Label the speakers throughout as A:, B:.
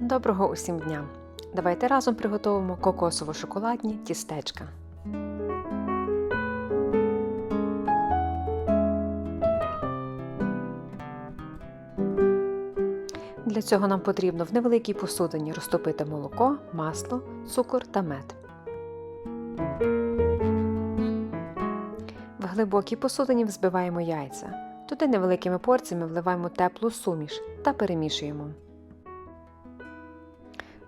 A: Доброго усім дня! Давайте разом приготуємо кокосово-шоколадні тістечка. Для цього нам потрібно в невеликій посудині розтопити молоко, масло, цукор та мед. В глибокій посудині взбиваємо яйця. Туди невеликими порціями вливаємо теплу суміш та перемішуємо.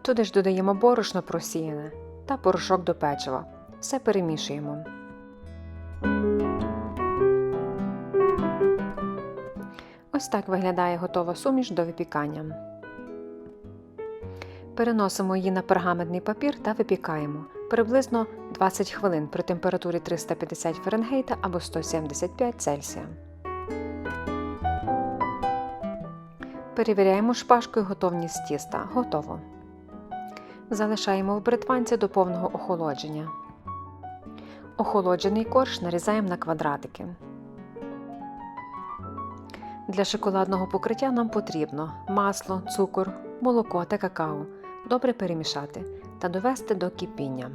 A: Туди ж додаємо борошно просіяне та порошок до печива. Все перемішуємо. Ось так виглядає готова суміш до випікання. Переносимо її на пергаментний папір та випікаємо приблизно 20 хвилин при температурі 350 Фаренгейта або 175 Цельсія. Перевіряємо шпажкою готовність тіста. Готово. Залишаємо в бритванці до повного охолодження. Охолоджений корж нарізаємо на квадратики. Для шоколадного покриття нам потрібно масло, цукор, молоко та какао. Добре перемішати та довести до кипіння.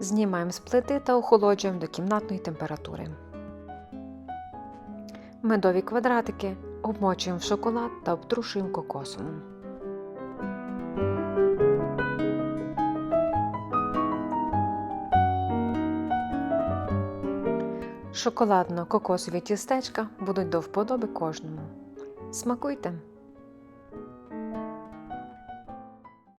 A: Знімаємо з плити та охолоджуємо до кімнатної температури. Медові квадратики обмочуємо в шоколад та обтрушуємо кокосом. Шоколадно-кокосові тістечка будуть до вподоби кожному. Смакуйте!